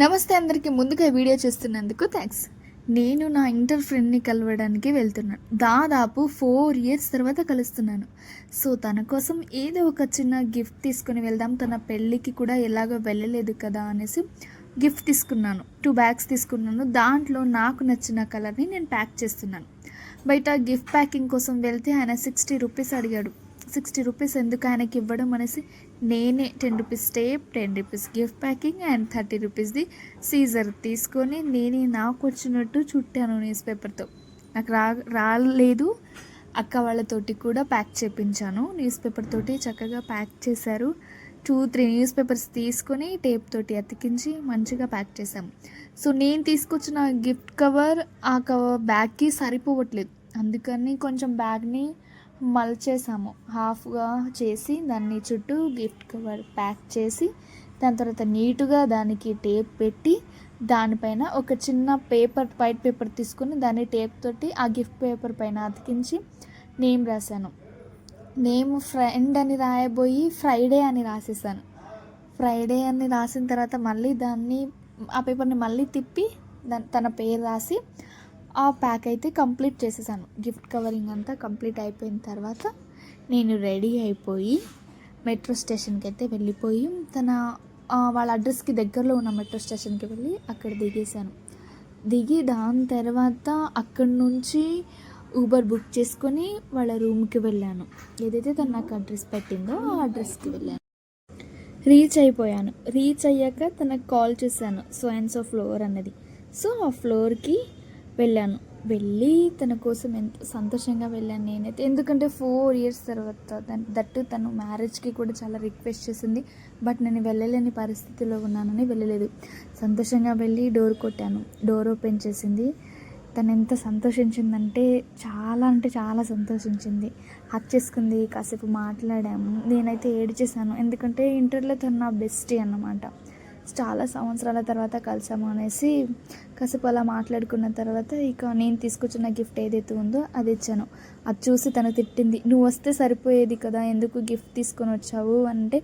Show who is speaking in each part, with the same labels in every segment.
Speaker 1: నమస్తే అందరికీ ముందుగా వీడియో చేస్తున్నందుకు థ్యాంక్స్ నేను నా ఇంటర్ ఫ్రెండ్ని కలవడానికి వెళ్తున్నాను. దాదాపు ఫోర్ ఇయర్స్ తర్వాత కలుస్తున్నాను. సో తన కోసం ఏదో ఒక చిన్న గిఫ్ట్ తీసుకుని వెళ్దాం. తన పెళ్ళికి కూడా ఎలాగో వెళ్ళలేదు కదా అనేసి గిఫ్ట్ తీసుకున్నాను. టూ బ్యాగ్స్ తీసుకున్నాను. దాంట్లో నాకు నచ్చిన కలర్ని నేను ప్యాక్ చేస్తున్నాను. బయట గిఫ్ట్ ప్యాకింగ్ కోసం వెళ్తే ఆయన సిక్స్టీ రూపీస్ అడిగాడు. సిక్స్టీ రూపీస్ ఎందుకు ఆయనకి ఇవ్వడం అనేసి నేనే ten rupees tape ten rupees gift packing and thirty రూపీస్ది scissor తీసుకొని నేనే నాకు వచ్చినట్టు చుట్టాను న్యూస్ పేపర్తో నాకు రా రాలేదు. అక్క వాళ్ళతోటి కూడా ప్యాక్ చేయించాను న్యూస్ పేపర్ తోటి చక్కగా ప్యాక్ చేశారు. టూ త్రీ న్యూస్ పేపర్స్ తీసుకొని టేప్ తోటి అతికించి మంచిగా ప్యాక్ చేసాం సో నేను తీసుకొచ్చిన గిఫ్ట్ కవర్ ఆ కవర్ బ్యాగ్కి సరిపోవట్లేదు. అందుకని కొంచెం బ్యాగ్ని మల్చేసాము. హాఫ్గా చేసి దాన్ని చుట్టూ గిఫ్ట్ కవర్ ప్యాక్ చేసి దాని తర్వాత నీట్గా దానికి టేప్ పెట్టి దానిపైన ఒక చిన్న పేపర్ వైట్ పేపర్ తీసుకొని దాన్ని టేప్ తోటి ఆ గిఫ్ట్ పేపర్ పైన అతికించి నేమ్ రాశాను. నేమ్ ఫ్రెండ్ అని రాయబోయి ఫ్రైడే అని రాసేసాను ఫ్రైడే అని రాసిన తర్వాత మళ్ళీ దాన్ని ఆ పేపర్ని మళ్ళీ తిప్పి దాని తన పేరు రాసి ఆ ప్యాక్ అయితే కంప్లీట్ చేసేసాను. గిఫ్ట్ కవరింగ్ అంతా కంప్లీట్ అయిపోయిన తర్వాత నేను రెడీ అయిపోయి మెట్రో స్టేషన్కి అయితే వెళ్ళిపోయి తన వాళ్ళ అడ్రస్కి దగ్గరలో ఉన్న మెట్రో స్టేషన్కి వెళ్ళి అక్కడ దిగేశాను. దిగి దాని తర్వాత అక్కడి నుంచి ఊబర్ బుక్ చేసుకొని వాళ్ళ రూమ్కి వెళ్ళాను. ఏదైతే తను నాకు అడ్రస్ పెట్టిందో ఆ అడ్రస్కి వెళ్ళాను. రీచ్ అయిపోయాను. రీచ్ అయ్యాక తనకు కాల్ చేశాను. సో అండ్ సో ఫ్లోర్ అన్నది. సో ఆ ఫ్లోర్కి వెళ్ళాను. వెళ్ళి తన కోసం ఎంత సంతోషంగా వెళ్ళాను నేనైతే. ఎందుకంటే ఫోర్ ఇయర్స్ తర్వాత దట్టు తను మ్యారేజ్కి కూడా చాలా రిక్వెస్ట్ చేసింది. బట్ నేను వెళ్ళలేని పరిస్థితిలో ఉన్నానని వెళ్ళలేదు. సంతోషంగా వెళ్ళి డోర్ కొట్టాను. డోర్ ఓపెన్ చేసింది. తను ఎంత సంతోషించిందంటే చాలా అంటే చాలా సంతోషించింది. హక్ చేసుకుంది కాసేపు మాట్లాడాము. నేనైతే ఏడ్చేసాను ఎందుకంటే ఇంటర్లో తను నా బెస్టీ అన్నమాట. చాలా సంవత్సరాల తర్వాత కలిసాము అనేసి కాసేపు అలా మాట్లాడుకున్న తర్వాత ఇక నేను తీసుకొచ్చిన గిఫ్ట్ ఏదైతే ఉందో అది ఇచ్చాను. అది చూసి తను తిట్టింది. నువ్వు వస్తే సరిపోయేది కదా ఎందుకు గిఫ్ట్ తీసుకొని వచ్చావు? అంటే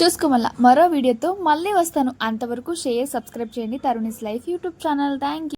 Speaker 1: చూసుకోమల్లా మరో వీడియోతో మళ్ళీ వస్తాను. అంతవరకు షేర్ సబ్స్క్రైబ్ చేయండి Tarunis life YouTube channel. Thank you